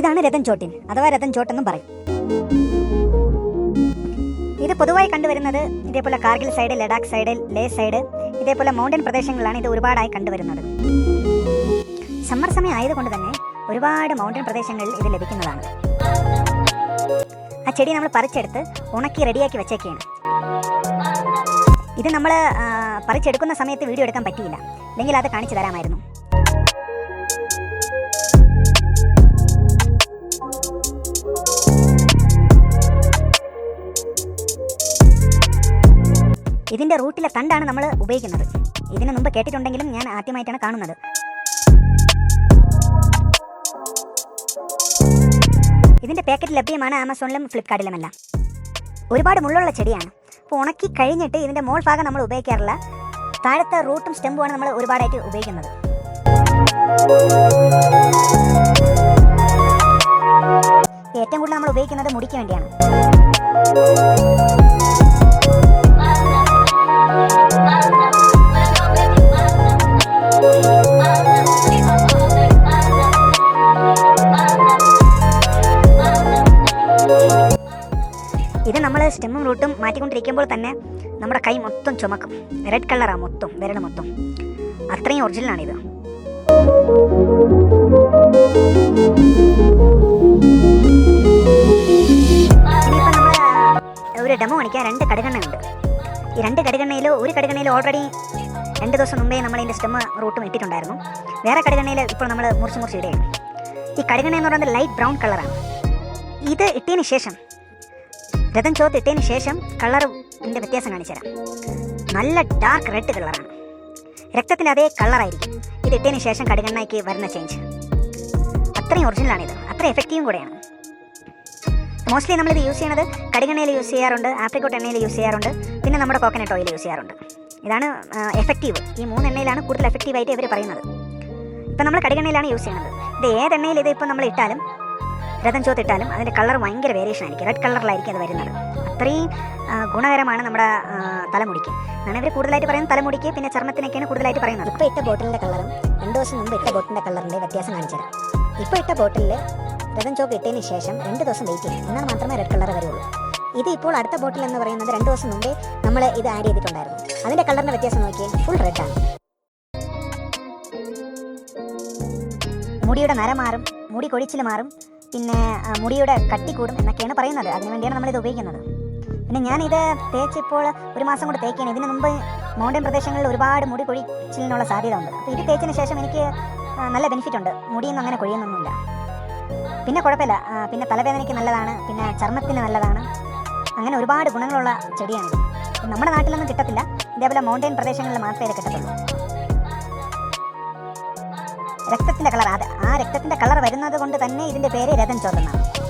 ഇതാണ് രതൻ ചോട്ടിൻ. അഥവാ രതൻ ചോട്ടെന്നും പറയും. ഇത് പൊതുവായി കണ്ടുവരുന്നത് ഇതേപോലെ Kargil side Ladakh side Leh side ഇതേപോലെ മൗണ്ടൻ പ്രദേശങ്ങളിലാണ് ഇത് ഒരുപാടായി കണ്ടുവരുന്നത്. സമ്മർ സമയം ആയതുകൊണ്ട് തന്നെ ഒരുപാട് മൗണ്ടൻ പ്രദേശങ്ങളിൽ ഇത് ലഭിക്കുന്നതാണ്. ആ ചെടി നമ്മൾ പറിച്ചെടുത്ത് ഉണക്കി റെഡിയാക്കി വെച്ചേക്കാണ് ഇത് നമ്മൾ പറിച്ചെടുക്കുന്ന സമയത്ത് വീഡിയോ എടുക്കാൻ പറ്റിയില്ല. അല്ലെങ്കിൽ അത് കാണിച്ചു തരാമായിരുന്നു. ഇതിന്റെ റൂട്ടിലെ തണ്ടാണ് നമ്മൾ ഉപയോഗിക്കുന്നത്. ഇതിനു മുമ്പ് കേട്ടിട്ടുണ്ടെങ്കിലും ഞാൻ ആദ്യമായിട്ടാണ് കാണുന്നത്. ഇതിന്റെ പാക്കറ്റ് ലഭ്യമാണ് ആമസോണിലും ഫ്ലിപ്കാർട്ടിലുമെല്ലാം ഒരുപാട് മുള്ളുള്ള ചെടിയാണ്. അപ്പോൾ ഉണക്കി കഴിഞ്ഞിട്ട് ഇതിന്റെ മോൾ ഭാഗം നമ്മൾ ഉപയോഗിക്കാറില്ല. താഴത്തെ റൂട്ടും സ്റ്റെമ്പുമാണ് നമ്മൾ ഒരുപാടായിട്ട് ഉപയോഗിക്കുന്നത്. ഏറ്റവും കൂടുതൽ നമ്മൾ ഉപയോഗിക്കുന്നത് മുടിക്ക് വേണ്ടിയാണ്. നമ്മൾ സ്റ്റെമ്മും റൂട്ടും മാറ്റിക്കൊണ്ടിരിക്കുമ്പോൾ തന്നെ നമ്മുടെ കൈ മൊത്തം ചുമക്കും. റെഡ് കളറാണ് മൊത്തം വിരൽ മൊത്തം. അത്രയും ഒറിജിനലാണിത് ഒരു ഡെമോ കാണിക്കാൻ രണ്ട് കടുകണ്ണയുണ്ട്. ഈ രണ്ട് കടുകണ്ണയിൽ ഒരു കടുകണ്ണയിൽ ഓൾറെഡി രണ്ട് ദിവസം മുമ്പേ നമ്മൾ ഇതിന്റെ സ്റ്റെമ്മ് റൂട്ടും ഇട്ടിട്ടുണ്ടായിരുന്നു. വേറെ കടുകണ്ണയിൽ ഇപ്പോൾ നമ്മൾ മുറിച്ച് മുറിച്ച് ഇടുകയാണ്. ഈ കടുകണ്ണ എന്ന് പറയുന്നത് ലൈറ്റ് ബ്രൗൺ കളറാണ് ഇത് ഇട്ടതിന് ശേഷം രഥം ചോത്തിട്ടതിന് ശേഷം കളറും ഇതിന്റെ വ്യത്യാസം കാണിച്ചു തരാം. നല്ല ഡാർക്ക് റെഡ് കളറാണ് രക്തത്തിന്റെ അതേ കളറായിരിക്കും ഇത് ഇട്ടതിന് ശേഷം കടുകണ്ണയ്ക്ക് വരുന്ന ചേഞ്ച് അത്രയും ഇത്. അത്ര എഫക്റ്റീവും കൂടെയാണ്. മോസ്റ്റ്ലി നമ്മളിത് യൂസ് ചെയ്യുന്നത് കടുകെണ്ണയിൽ യൂസ് ചെയ്യാറുണ്ട് ആപ്രിക്കോട്ട് എണ്ണയിൽ യൂസ് ചെയ്യാറുണ്ട് പിന്നെ നമ്മുടെ കോക്കനട്ട് ഓയിൽ യൂസ് ചെയ്യാറുണ്ട്. ഇതാണ് എഫക്റ്റീവ് ഈ മൂന്ന് എണ്ണയിലാണ് കൂടുതൽ എഫക്റ്റീവായിട്ട് ഇവർ പറയുന്നത്. ഇപ്പം നമ്മൾ കടുകെണ്ണയിലാണ് യൂസ് ചെയ്യുന്നത് ഇത് ഏതെണ്ണയിൽ ഇത് ഇപ്പം നമ്മൾ ഇട്ടാലും രഥം ചോത്തിട്ടാലും അതിന്റെ കളർ ഭയങ്കര വേരിയേഷൻ ആയിരിക്കും. റെഡ് കളറിലായിരിക്കും അത് വരുന്നത്. അത്രയും ഗുണകരമാണ് നമ്മുടെ തലമുടിക്ക്. എന്നാണ് ഇവർ കൂടുതലായിട്ട് പറയുന്നത്. തലമുടിക്ക് പിന്നെ ചർമ്മത്തിനൊക്കെയാണ് കൂടുതലായിട്ട് പറയുന്നത്. ഇപ്പോൾ ഇട്ട ബോട്ടിലിന്റെ കളറും രണ്ട് ദിവസം മുമ്പ് ഇട്ട ബോട്ടിലിന്റെ കളറിന്റെ വ്യത്യാസം കാണിച്ചു ഇപ്പോൾ ഇട്ട ബോട്ടിലിൽ രഥം ചോക്ക് ഇട്ടതിന് ശേഷം രണ്ട് ദിവസം വെയിറ്റ് ചെയ്യും എന്നാൽ മാത്രമേ റെഡ് കളർ വരുള്ളൂ. ഇത് ഇപ്പോൾ അടുത്ത ബോട്ടിൽ എന്ന് പറയുന്നത് രണ്ട് ദിവസം മുമ്പേ നമ്മൾ ഇത് ആഡ് ചെയ്തിട്ടുണ്ടായിരുന്നു. അതിന്റെ കളറിന്റെ വ്യത്യാസം നോക്കിയാൽ ഫുൾ റെഡ് ആണ്. മുടിയുടെ നര മാറും മുടി കൊഴിച്ചിൽ മാറും പിന്നെ മുടിയുടെ കട്ടി കൂടും എന്നൊക്കെയാണ് പറയുന്നത്. അതിനു വേണ്ടിയാണ് നമ്മളിത് ഉപയോഗിക്കുന്നത്. പിന്നെ ഞാനിത് തേച്ചിപ്പോൾ ഒരു മാസം കൂടെ തേക്കുകയാണ്. ഇതിനു മുമ്പ് മൗണ്ടൻ പ്രദേശങ്ങളിൽ ഒരുപാട് മുടി കൊഴിച്ചിലിനുള്ള സാധ്യത ഉണ്ട് അപ്പോൾ ഇത് തേച്ചതിന് ശേഷം എനിക്ക് നല്ല ബെനിഫിറ്റ് ഉണ്ട്. മുടിയൊന്നും അങ്ങനെ കൊഴിയുന്നൊന്നുമില്ല. പിന്നെ കുഴപ്പമില്ല. പിന്നെ തലവേദനയ്ക്ക് നല്ലതാണ്. പിന്നെ ചർമ്മത്തിന് നല്ലതാണ്. അങ്ങനെ ഒരുപാട് ഗുണങ്ങളുള്ള ചെടിയാണിത് നമ്മുടെ നാട്ടിലൊന്നും കിട്ടത്തില്ല. ഇതേപോലെ മൗണ്ടൻ പ്രദേശങ്ങളിൽ മാത്രമേ കിട്ടത്തുള്ളൂ. രക്തത്തിന്റെ കളർ ആ രക്തത്തിന്റെ കളർ വരുന്നത് കൊണ്ട് തന്നെ ഇതിന്റെ പേര് രഥൻ ചോത്തെന്നാണ്